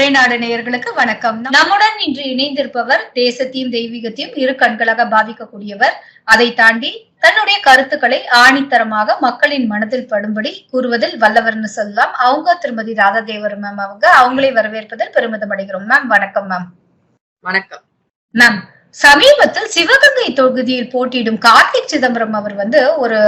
அன்பு ஒரே நாடு நேயர்களுக்கு வணக்கம். நம்முடன் இன்று இணைந்திருப்பவர் தேசத்தையும் தெய்வீகத்தையும் இரு கண்களாக பாதிக்கக்கூடியவர். அதை தாண்டி தன்னுடைய கருத்துக்களை ஆணித்தரமாக மக்களின் மனதில் படும்படி கூறுவதில் வல்லவர்னு சொல்லலாம். அவங்க திருமதி ராதாதேவர் மேம் அவங்க. அவங்களை வரவேற்பதில் பெருமிதம் அடைகிறோம். மேம் வணக்கம் மேம் வணக்கம். மேம் சமீபத்தில் சிவகங்கை தொகுதியில் போட்டியிடும் கார்த்திக் சிதம்பரம் அவர் வந்து ஒரு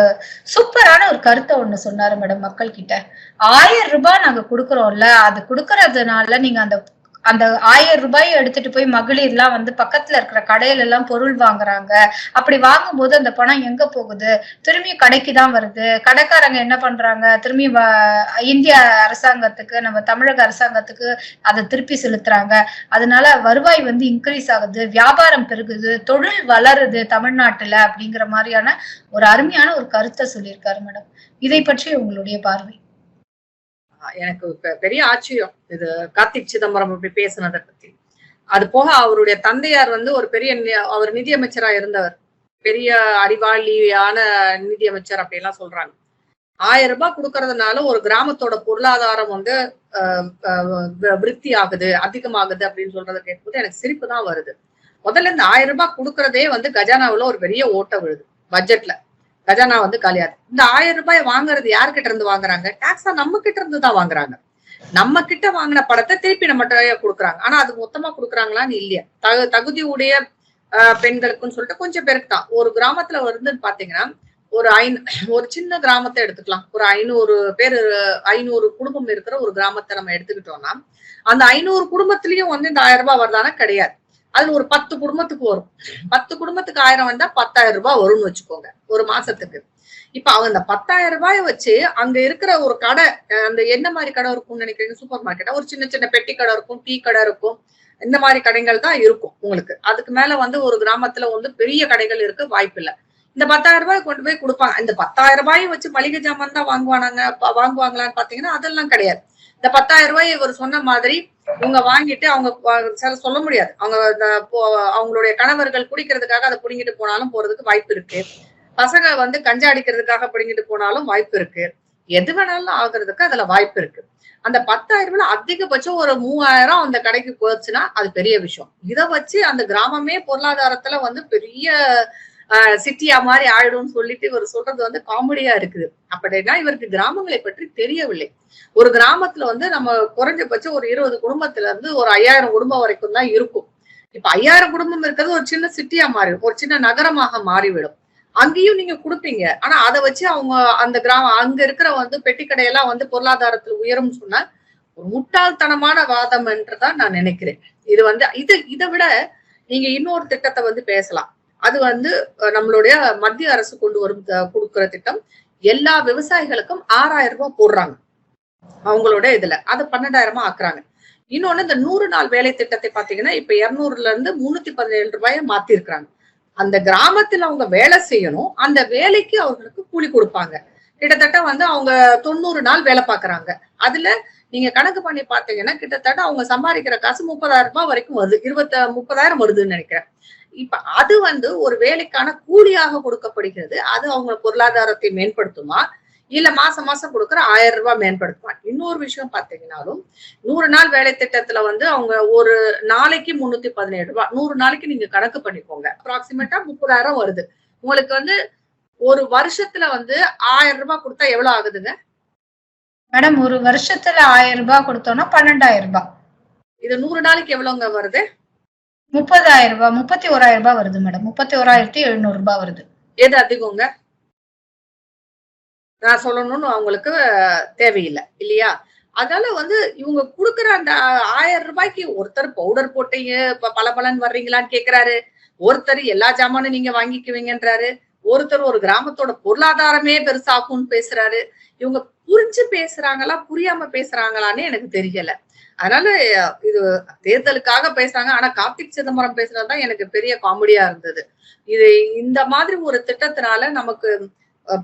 சூப்பரான ஒரு கருத்தை ஒண்ணு சொன்னாரு மேடம் மக்கள் கிட்ட ஆயிரம் ரூபாய் நாங்க குடுக்கறோம்ல அது குடுக்கறதுனால நீங்க அந்த அந்த ஆயிரம் ரூபாயை எடுத்துட்டு போய் மகளிர்லாம் வந்து பக்கத்துல இருக்கிற கடையில எல்லாம் பொருள் வாங்குறாங்க. அப்படி வாங்கும்போது அந்த பணம் எங்க போகுது? திரும்பி கடைக்கு தான் வருது. கடைக்காரங்க என்ன பண்றாங்க? திரும்பி வ- இந்திய அரசாங்கத்துக்கு நம்ம தமிழக அரசாங்கத்துக்கு அதை திருப்பி செலுத்துறாங்க. அதனால வருவாய் வந்து இன்க்ரீஸ் ஆகுது. வியாபாரம் பெருகுது. தொழில் வளருது தமிழ்நாட்டுல அப்படிங்கிற மாதிரியான ஒரு அருமையான ஒரு கருத்தை சொல்லியிருக்காரு மேடம். இதை பற்றி உங்களுடைய பார்வை. எனக்கு பெரிய ஆச்சரியம். இது கார்த்திக் சிதம்பரம் அப்படி பேசுனதை பத்தி. அது போக அவருடைய தந்தையார் வந்து ஒரு பெரிய அவர் நிதியமைச்சரா இருந்தவர். பெரிய அறிவாளியான நிதியமைச்சர் அப்படி எல்லாம் சொல்றாங்க. ஆயிரம் ரூபாய் கொடுக்கறதுனால ஒரு கிராமத்தோட பொருளாதாரம் வந்து ஆஹ் விருத்தி ஆகுது அதிகமாகுது அப்படின்னு சொல்றதை கேட்கும்போது எனக்கு சிரிப்பு தான் வருது. முதல்ல இந்த ஆயிரம் ரூபாய் கொடுக்கறதே வந்து கஜானாவுல ஒரு பெரிய ஓட்ட விழுது பட்ஜெட்ல. கஜானா வந்து காலியாது இந்த ஆயிரம் ரூபாய் வாங்குறது யார்கிட்ட இருந்து வாங்குறாங்க? டாக்ஸா நம்ம கிட்ட இருந்து தான் வாங்குறாங்க. நம்ம கிட்ட வாங்கின படத்தை திருப்பி நம்ம கொடுக்குறாங்க. ஆனா அது மொத்தமா கொடுக்குறாங்களான்னு இல்லையா? தகு தகுதி உடைய ஆஹ், பெண்களுக்குன்னு சொல்லிட்டு கொஞ்சம் பேருக்கு தான். ஒரு கிராமத்துல வந்து பாத்தீங்கன்னா ஒரு ஐந் ஒரு சின்ன கிராமத்தை எடுத்துக்கலாம். ஒரு ஐநூறு பேர் ஐநூறு குடும்பம் இருக்கிற ஒரு கிராமத்தை நம்ம எடுத்துக்கிட்டோம்னா அந்த ஐநூறு குடும்பத்திலயும் வந்து இந்த ஆயிரம் ரூபாய் வருதானா? கிடையாது. அதுல ஒரு பத்து குடும்பத்துக்கு வரும். பத்து குடும்பத்துக்கு ஆயிரம் வந்தா பத்தாயிரம் ரூபாய் வரும்னு வச்சுக்கோங்க ஒரு மாசத்துக்கு. இப்ப அவங்க அந்த பத்தாயிரம் ரூபாய் வச்சு அங்க இருக்கிற ஒரு கடை அந்த என்ன மாதிரி கடை இருக்கும்னு நினைக்கிறீங்க? சூப்பர் மார்க்கெட்டா ஒரு சின்ன சின்ன பெட்டி கடை இருக்கும் டீ கடை இருக்கும். இந்த மாதிரி கடைகள் தான் இருக்கும் உங்களுக்கு. அதுக்கு மேல வந்து ஒரு கிராமத்துல வந்து பெரிய கடைகள் இருக்க வாய்ப்பு இல்ல. இந்த பத்தாயிரம் ரூபாய் கொண்டு போய் கொடுப்பாங்க. இந்த பத்தாயிரம் ரூபாயை வச்சு மளிகை ஜாமான் தான் வாங்குவானாங்க வாங்குவாங்களான்னு பாத்தீங்கன்னா அதெல்லாம் கிடையாது. இந்த பத்தாயிரம் ரூபாய் இவர் சொன்ன மாதிரி இவங்க வாங்கிட்டு அவங்க சில சொல்ல முடியாது. அவங்க அவங்களுடைய கணவர்கள் குடிக்கிறதுக்காக அதை புடிங்கிட்டு போனாலும் போறதுக்கு வாய்ப்பு இருக்கு. பசங்க வந்து கஞ்சா அடிக்கிறதுக்காக பிடிங்கிட்டு போனாலும் வாய்ப்பு இருக்கு. எது வேணாலும் ஆகுறதுக்கு அதுல வாய்ப்பு இருக்கு. அந்த பத்தாயிரம் ரூபாய் அதிகபட்சம் ஒரு மூவாயிரம் அந்த கடைக்கு போச்சுன்னா அது பெரிய விஷயம். இதை வச்சு அந்த கிராமமே பொருளாதாரத்துல வந்து பெரிய சிட்டியா மாதிரி ஆயிடும்னு சொல்லிட்டு இவர் சொல்றது வந்து காமெடியா இருக்குது. அப்படின்னா இவருக்கு கிராமங்களை பற்றி தெரியவில்லை. ஒரு கிராமத்துல வந்து நம்ம குறைஞ்சபட்சம் ஒரு இருபது குடும்பத்துல இருந்து ஒரு ஐயாயிரம் குடும்பம் வரைக்கும் தான் இருக்கும். இப்ப ஐயாயிரம் குடும்பம் இருக்கிறது ஒரு சின்ன சிட்டியா மாறி ஒரு சின்ன நகரமாக மாறிவிடும். அங்கேயும் நீங்க கொடுப்பீங்க. ஆனா அதை வச்சு அவங்க அந்த கிராமம் அங்க இருக்கிற வந்து பெட்டி கடையெல்லாம் வந்து பொருளாதாரத்துல உயரும் சொன்னா ஒரு முட்டாள்தனமான வாதம் என்றுதான் நான் நினைக்கிறேன். இது வந்து இது இதை விட நீங்க இன்னொரு திட்டத்தை வந்து பேசலாம். அது வந்து நம்மளுடைய மத்திய அரசு கொண்டு வரும் த- கொடுக்கிற திட்டம். எல்லா விவசாயிகளுக்கும் ஆறாயிரம் ரூபாய் போடுறாங்க. அவங்களோட இதுல. அதை பன்னெண்டாயிரமா ஆக்குறாங்க. இன்னொன்னு இந்த நூறு நாள் வேலை திட்டத்தை பாத்தீங்கன்னா இப்ப இருநூறுல இருந்து முன்னூத்தி பதினேழு ரூபாய மாத்தி இருக்கிறாங்க அந்த கிராமத்துல அவங்க வேலை செய்யணும். அந்த வேலைக்கு அவர்களுக்கு கூலி கொடுப்பாங்க. கிட்டத்தட்ட வந்து அவங்க தொண்ணூறு நாள் வேலை பாக்குறாங்க. அதுல நீங்க கணக்கு பண்ணி பாத்தீங்கன்னா கிட்டத்தட்ட அவங்க சம்பாதிக்கிற காசு முப்பதாயிரம் ரூபாய் வரைக்கும் வருது. இருபத்த முப்பதாயிரம் வருதுன்னு நினைக்கிறேன். இப்ப அது வந்து ஒரு வேலைக்கான கூலியாக கொடுக்கப்படுகிறது. அது அவங்க பொருளாதாரத்தை மேம்படுத்துமா? இல்ல மாசம் மாசம் கொடுக்குற ஆயிரம் ரூபாய் மேம்படுத்துமா? இன்னொரு விஷயம் பாத்தீங்கன்னாலும் நூறு நாள் வேலை திட்டத்துல வந்து அவங்க ஒரு நாளைக்கு முன்னூத்தி பதினேழு ரூபாய் நூறு நாளைக்கு நீங்க கணக்கு பண்ணிக்கோங்க. அப்ராக்சிமேட்டா முப்பதாயிரம் வருது. உங்களுக்கு வந்து ஒரு வருஷத்துல வந்து ஆயிரம் ரூபாய் கொடுத்தா எவ்வளவு ஆகுதுங்க? மேடம் ஒரு வருஷத்துல ஆயிரம் ரூபாய் கொடுத்தோம்னா பன்னெண்டாயிரம் ரூபாய். இது நூறு நாளைக்கு எவ்வளவுங்க வருது? முப்பதாயிரம் ரூபாய் முப்பத்தி ஓராயிரம் ரூபாய் வருது மேடம். முப்பத்தி ஓராயிரத்தி எழுநூறு ரூபாய் வருது. எது அதிகங்க? நான் சொல்லணும்னு அவங்களுக்கு தேவையில்லை இல்லையா? அதனால வந்து இவங்க குடுக்குற அந்த ஆயிரம் ரூபாய்க்கு ஒருத்தர் பவுடர் போட்டீங்க பல பளபளன்னு வர்றீங்களான்னு கேக்குறாரு. ஒருத்தர் எல்லா ஜாமானும் நீங்க வாங்கிக்குவீங்கன்றாரு. ஒருத்தர் ஒரு கிராமத்தோட பொருளாதாரமே பெருசாகும்னு பேசுறாரு. இவங்க புரிஞ்சு பேசுறாங்களா புரியாம பேசுறாங்களான்னு எனக்கு தெரியல. அதனால இது தேர்தலுக்காக பேசுறாங்க. ஆனா கார்த்திக் சிதம்பரம் பேசுறதுதான் எனக்கு பெரிய காமெடியா இருந்தது. இது இந்த மாதிரி ஒரு திட்டத்தினால நமக்கு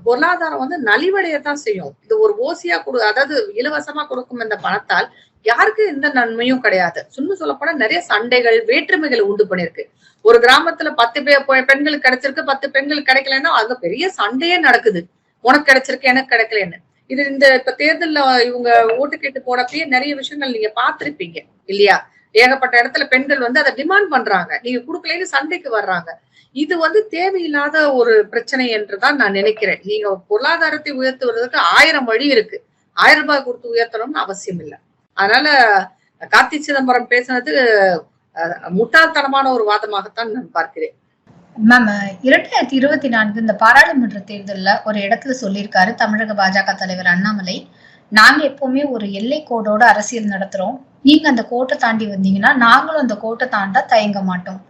பொருளாதாரம் வந்து நலிவடையத்தான் செய்யும். இது ஒரு ஓசியா கொடு அதாவது இலவசமா கொடுக்கும் இந்த பணத்தால் யாருக்கு எந்த நன்மையும் கிடையாது. சும்மா சொல்லப்போனா நிறைய சண்டைகள் வேற்றுமைகள் உண்டு பண்ணிருக்கு ஒரு கிராமத்துல பத்து பேர் பெண்களுக்கு கிடைச்சிருக்கு பத்து பெண்களுக்கு கிடைக்கலன்னா அங்க பெரிய சண்டையே நடக்குது. உனக்கு கிடைச்சிருக்கு எனக்கு கிடைக்கலன்னு. இது இந்த இப்ப தேர்தல்ல இவங்க ஓட்டு கேட்டு போனப்பயே நிறைய விஷயங்கள் நீங்க பார்த்திருப்பீங்க இல்லையா? ஏகப்பட்ட இடத்துல பெண்கள் வந்து அதை டிமாண்ட் பண்றாங்க. நீங்க கொடுக்கலன்னு சண்டைக்கு வர்றாங்க. இது வந்து தேவையில்லாத ஒரு பிரச்சனை என்றுதான் நான் நினைக்கிறேன். நீங்க பொருளாதாரத்தை உயர்த்துவதற்கு ஆயிரம் வழி இருக்கு. ஆயிரம் ரூபாய் கொடுத்து உயர்த்தணும்னு அவசியம் இல்லை. அதனால கார்த்தி சிதம்பரம் பேசுனது முட்டாள்தனமான ஒரு வாதமாகத்தான் நான் பார்க்கிறேன். மேம் இரண்டாயிரத்தி இருபத்தி நான்கு இந்த பாராளுமன்ற தேர்தலில் ஒரு இடத்துல சொல்லியிருக்காரு தமிழக பாஜக தலைவர் அண்ணாமலை. நாங்க எப்பவுமே ஒரு எல்லை கோடோட அரசியல் நடத்துறோம். நீங்க அந்த கோட்டை தாண்டி வந்தீங்கன்னா நாங்களும் அந்த கோட்டை தாண்ட தயங்க மாட்டோம்.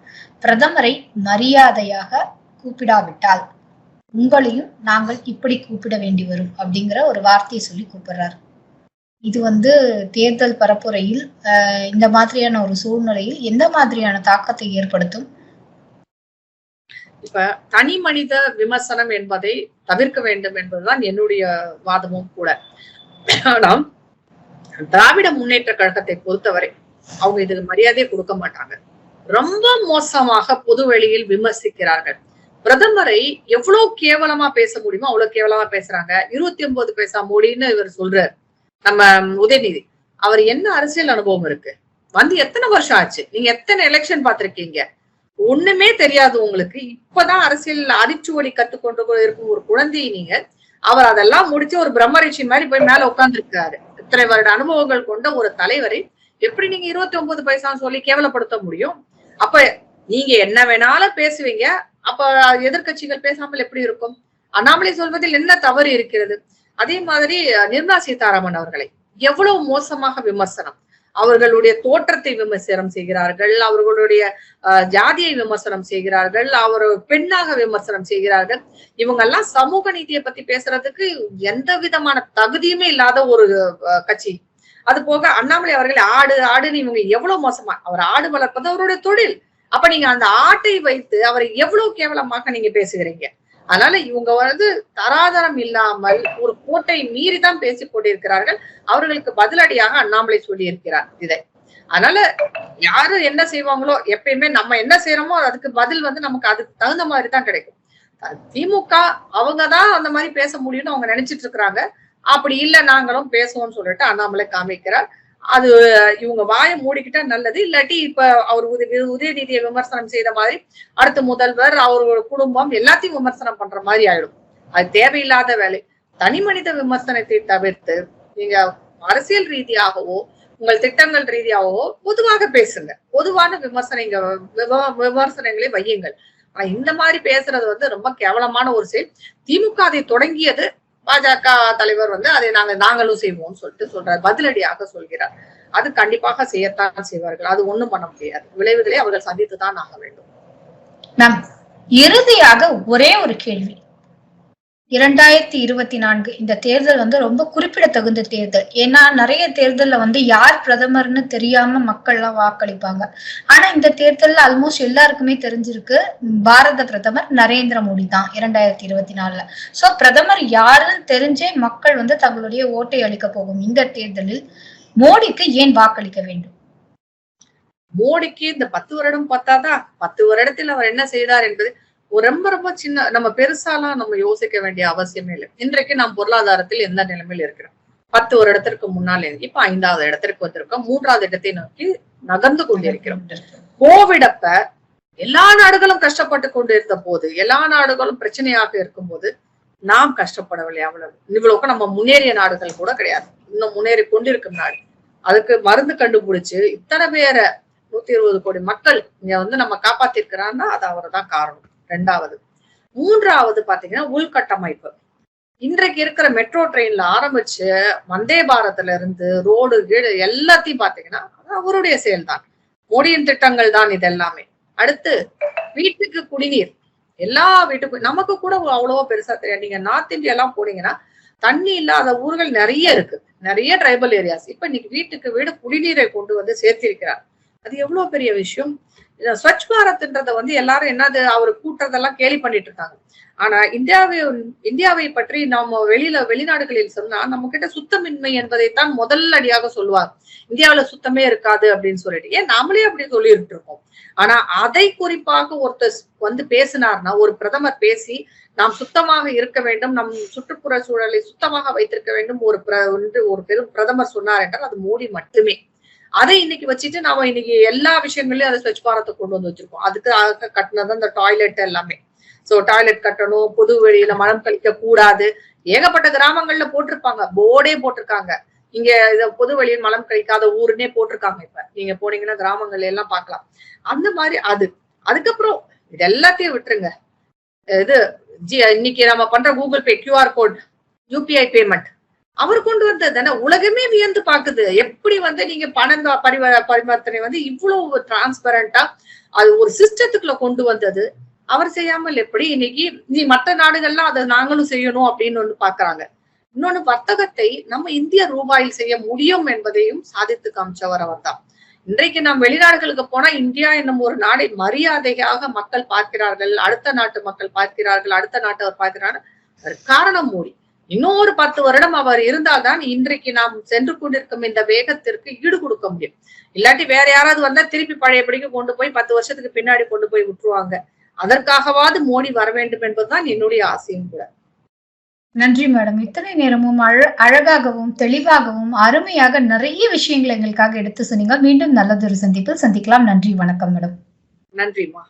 பிரதமரை மரியாதையாக கூப்பிடாவிட்டால் உங்களையும் நாங்கள் இப்படி கூப்பிட வேண்டி வரும் அப்படிங்கிற ஒரு வார்த்தையை சொல்லி கூப்பிடுறாரு. இது வந்து தேர்தல் பரப்புரையில் அஹ், இந்த மாதிரியான ஒரு சூழ்நிலையில் எந்த மாதிரியான தாக்கத்தை ஏற்படுத்தும்? இப்ப தனி மனித விமர்சனம் என்பதை தவிர்க்க வேண்டும் என்பதுதான் என்னுடைய வாதமும் கூட. ஆனா திராவிட முன்னேற்ற கழகத்தை பொறுத்தவரை அவங்க இதுக்கு மரியாதையை கொடுக்க மாட்டாங்க. ரொம்ப மோசமாக பொது வெளியில் விமர்சிக்கிறார்கள். பிரதமரை எவ்வளவு கேவலமா பேச முடியுமோ அவ்வளவு கேவலமா பேசுறாங்க. இருபத்தி ஒன்பது பைசா மோடின்னு இவர் சொல்றாரு. நம்ம உதயநிதி அவர் என்ன அரசியல் அனுபவம் இருக்கு? வந்து எத்தனை வருஷம் ஆச்சு? நீங்க எத்தனை எலெக்ஷன் பாத்திருக்கீங்க ஒண்ணுமே தெரியாது உங்களுக்கு. இப்பதான் அரசியல் அடிச்சுவடி கத்துக்கொண்டு இருக்கும் ஒரு குழந்தையை நீங்க. அவர் அதெல்லாம் முடிச்சு ஒரு பிரம்மரிஷி மாதிரி போய் மேல உட்கார்ந்துருக்காரு. இத்தனை வருட அனுபவங்கள் கொண்ட ஒரு தலைவரை எப்படி நீங்க இருபத்தி ஒன்பது பைசான்னு சொல்லி கேவலப்படுத்த முடியும்? அப்ப நீங்க என்ன வேணாலும் பேசுவீங்க. அப்ப எதிர்க்கட்சிகள் பேசாமல் எப்படி இருக்கும்? அண்ணாமலை சொல்வதில் என்ன தவறு இருக்கிறது? அதே மாதிரி நிர்மலா சீதாராமன் அவர்களை எவ்வளவு மோசமாக விமர்சனம். அவர்களுடைய தோற்றத்தை விமர்சனம் செய்கிறார்கள். அவர்களுடைய அஹ், ஜாதியை விமர்சனம் செய்கிறார்கள். அவர் பெண்ணாக விமர்சனம் செய்கிறார்கள். இவங்க எல்லாம் சமூக நீதியை பத்தி பேசுறதுக்கு எந்த விதமான தகுதியுமே இல்லாத ஒரு கட்சி. அது போக அண்ணாமலை அவர்கள் ஆடு ஆடுன்னு இவங்க எவ்வளவு மோசமா அவர் ஆடு வளர்ப்பது அவருடைய தொழில். அப்ப நீங்க அந்த ஆட்டை வைத்து அவரை எவ்வளவு கேவலமாக நீங்க பேசுகிறீங்க? அதனால இவங்க வந்து தராதரம் இல்லாமல் ஒரு கோட்டை மீறி தான் பேசிக் கொண்டிருக்கிறார்கள். அவர்களுக்கு பதிலடியாக அண்ணாமலை சொல்லி இருக்கிறார் இதை. அதனால யாரு என்ன செய்வாங்களோ எப்பயுமே நம்ம என்ன செய்யறோமோ அதுக்கு பதில் வந்து நமக்கு அதுக்கு தகுந்த மாதிரி தான் கிடைக்கும் திமுக அவங்கதான் அந்த மாதிரி பேச முடியும்னு அவங்க நினைச்சிட்டு இருக்கிறாங்க. அப்படி இல்ல நாங்களும் பேசுவோம்னு சொல்லிட்டு அண்ணாமலை காமிக்கிறார். அது இவங்க வாயை மூடிக்கிட்டா நல்லது. இல்லாட்டி இப்ப அவர் உதய உதயநிதியை விமர்சனம் செய்த மாதிரி அடுத்த முதல்வர் அவரோட குடும்பம் எல்லாத்தையும் விமர்சனம் பண்ற மாதிரி ஆயிடும். அது தேவையில்லாத வேலை. தனி மனித விமர்சனத்தை தவிர்த்து நீங்க அரசியல் ரீதியாகவோ உங்கள் திட்டங்கள் ரீதியாகவோ பொதுவாக பேசுங்க. பொதுவான விமர்சனங்க விவ- விமர்சனங்களை வையுங்கள். ஆனா இந்த மாதிரி பேசுறது வந்து ரொம்ப கேவலமான ஒரு செயல். திமுக அதை தொடங்கியது பாஜக தலைவர் வந்து அதை நாங்க நாங்களும் செய்வோம்னு சொல்லிட்டு சொல்றாரு. பதிலடியாக சொல்கிறார். அது கண்டிப்பாக செய்யத்தான் செய்வார்கள். அது ஒண்ணும் பண்ண முடியாது. விளைவுகளை அவர்கள் சந்தித்து தான் ஆக வேண்டும். மேம் இறுதியாக ஒரே ஒரு கேள்வி. இரண்டாயிரத்தி இருபத்தி நான்கு இந்த தேர்தல் வந்து ரொம்ப குறிப்பிடத்தகுந்த தேர்தல். ஏன்னா நிறைய தேர்தல்ல வந்து யார் பிரதமர்னு தெரியாம மக்கள்லாம் வாக்களிப்பாங்க. ஆனா இந்த தேர்தல்ல ஆல்மோஸ்ட் எல்லாருக்குமே தெரிஞ்சிருக்கு பாரத பிரதமர் நரேந்திர மோடி தான் இரண்டாயிரத்தி இருபத்தி நாலுல. சோ பிரதமர் யாருன்னு தெரிஞ்சே மக்கள் வந்து தங்களுடைய ஓட்டை அளிக்க போகும் இந்த தேர்தலில். மோடிக்கு ஏன் வாக்களிக்க வேண்டும்? மோடிக்கு இந்த பத்து வருடம் பார்த்தாதான் பத்து வருடத்தில் அவர் என்ன செய்தார் என்பது ரொம்ப ரொம்ப சின்ன நம்ம பெருசாலாம் நம்ம யோசிக்க வேண்டிய அவசியமே இல்லை. இன்றைக்கு நாம் பொருளாதாரத்தில் எந்த நிலைமையில் இருக்கிறோம்? பத்து வருடத்திற்கு முன்னால் இருந்து- இப்ப ஐந்தாவது இடத்திற்கு வந்திருக்கோம். மூன்றாவது இடத்தை நோக்கி நகர்ந்து கொண்டிருக்கிறோம். கோவிட் அப்ப எல்லா நாடுகளும் கஷ்டப்பட்டு கொண்டிருந்த போது எல்லா நாடுகளும் பிரச்சனையாக இருக்கும்போது நாம் கஷ்டப்படவில்லை அவ்வளவு. இவ்வளவுக்கு நம்ம முன்னேறிய நாடுகள் கூட கிடையாது. இன்னும் முன்னேறி கொண்டிருக்கும் நாடு. அதுக்கு மருந்து கண்டுபிடிச்சு இத்தனை பேரை நூத்தி இருபது கோடி மக்கள் இங்க வந்து நம்ம காப்பாத்திருக்கிறான்னா அது அவர்தான் காரணம். ரெண்டாவது. மூன்றாவது பாத்தீங்கன்னா உள்கட்டமைப்பு. இன்றைக்கு இருக்கிற மெட்ரோ ட்ரெயின்ல ஆரம்பிச்சு வந்தே பாரத்ல இருந்து ரோடு கீடு எல்லாத்தையும் பாத்தீங்கன்னா அவருடைய செயல் தான் மோடியின் திட்டங்கள் தான் இது எல்லாமே அடுத்து வீட்டுக்கு குடிநீர். எல்லா வீட்டுக்கும் நமக்கு கூட அவ்வளவோ பெருசா தெரியாது. நீங்க நார்த் இந்தியா எல்லாம் போனீங்கன்னா தண்ணி இல்லாத ஊர்கள் நிறைய இருக்கு. நிறைய ட்ரைபல் ஏரியாஸ். இப்ப இன்னைக்கு வீட்டுக்கு வீடு குடிநீரை கொண்டு வந்து சேர்த்திருக்கிறார். அது எவ்வளவு பெரிய விஷயம்? ஸ்வச் பாரத்ன்றதை வந்து எல்லாரும் என்னது அவர் கூட்டுறதெல்லாம் கேலி பண்ணிட்டு இருக்காங்க ஆனா இந்தியாவை இந்தியாவை பற்றி நம்ம வெளியில வெளிநாடுகளில் சொன்னா நம்ம கிட்ட சுத்தமின்மை என்பதைத்தான் முதல் அடியாக சொல்லுவார். இந்தியாவுல சுத்தமே இருக்காது அப்படின்னு சொல்லிட்டு. ஏன்? நாமளே அப்படி சொல்லிட்டு இருக்கோம் ஆனா அதை குறிப்பாக ஒருத்தர் வந்து பேசினார்னா ஒரு பிரதமர் பேசி நாம் சுத்தமாக இருக்க வேண்டும் நம் சுற்றுப்புற சூழலை சுத்தமாக வைத்திருக்க வேண்டும் ஒரு பிர ஒன்று ஒரு பெரும் பிரதமர் சொன்னார் என்றால் அது மோடி மட்டுமே. அதை இன்னைக்கு வச்சுட்டு நாம இன்னைக்கு எல்லா விஷயங்களையும் அதை ஸ்வச் பாரத்தை கொண்டு வந்து வச்சிருக்கோம். அதுக்கு கட்டினது அந்த டாய்லெட் எல்லாமே. சோ டாய்லெட் கட்டணும் பொது வெளியில மலம் கழிக்க கூடாது. ஏகப்பட்ட கிராமங்கள்ல போட்டிருப்பாங்க. போர்டே போட்டிருக்காங்க. இங்க இத பொது வழியில் மலம் கழிக்காத ஊருன்னே போட்டிருக்காங்க இப்ப. நீங்க போனீங்கன்னா கிராமங்கள்ல எல்லாம் பார்க்கலாம். அந்த மாதிரி அது. அதுக்கப்புறம் இது எல்லாத்தையும் விட்டுருங்க. இது ஜி- இன்னைக்கு நம்ம பண்ற Google Pay QR code UPI payment அவர் கொண்டு வந்தது தானே? உலகமே வியந்து பாக்குது எப்படி வந்து நீங்க பணம் பரிவ பரிவர்த்தனை வந்து இவ்வளவு டிரான்ஸ்பரண்டா அது ஒரு சிஸ்டத்துக்குள்ள கொண்டு வந்தது? அவர் செய்யாமல் எப்படி? இன்னைக்கு நீ மற்ற நாடுகள்லாம் அதை நாங்களும் செய்யணும் அப்படின்னு ஒண்ணு பாக்குறாங்க இன்னொன்னு வர்த்தகத்தை நம்ம இந்திய ரூபாயில் செய்ய முடியும் என்பதையும் சாதித்து காமிச்சவர் அவர் தான். இன்றைக்கு நாம் வெளிநாடுகளுக்கு போனா இந்தியா என்னும் ஒரு நாடை மரியாதையாக மக்கள் பார்க்கிறார்கள் அடுத்த நாட்டு மக்கள் பார்க்கிறார்கள் அடுத்த நாட்டவர் பார்க்கிறார்கள் காரணம் மோடி. இன்னும் ஒரு பத்து வருடம் அவர் இருந்தால்தான் இன்றைக்கு நாம் சென்று கொண்டிருக்கும் இந்த வேகத்திற்கு ஈடு கொடுக்க முடியும். இல்லாட்டி வேற யாராவது வந்தா திருப்பி பழையபடிக்கு கொண்டு போய் பத்து வருஷத்துக்கு பின்னாடி கொண்டு போய் விட்டுருவாங்க. அதற்காகவாவது மோடி வர வேண்டும் என்பதுதான் என்னுடைய ஆசையும் கூட. நன்றி மேடம். இத்தனை நேரமும் அழ அழகாகவும் தெளிவாகவும் அருமையாக நிறைய விஷயங்களை எங்களுக்காக எடுத்து சொன்னீங்க. மீண்டும் நல்லதொரு சந்திப்பில் சந்திக்கலாம். நன்றி. வணக்கம் மேடம். நன்றிம்மா.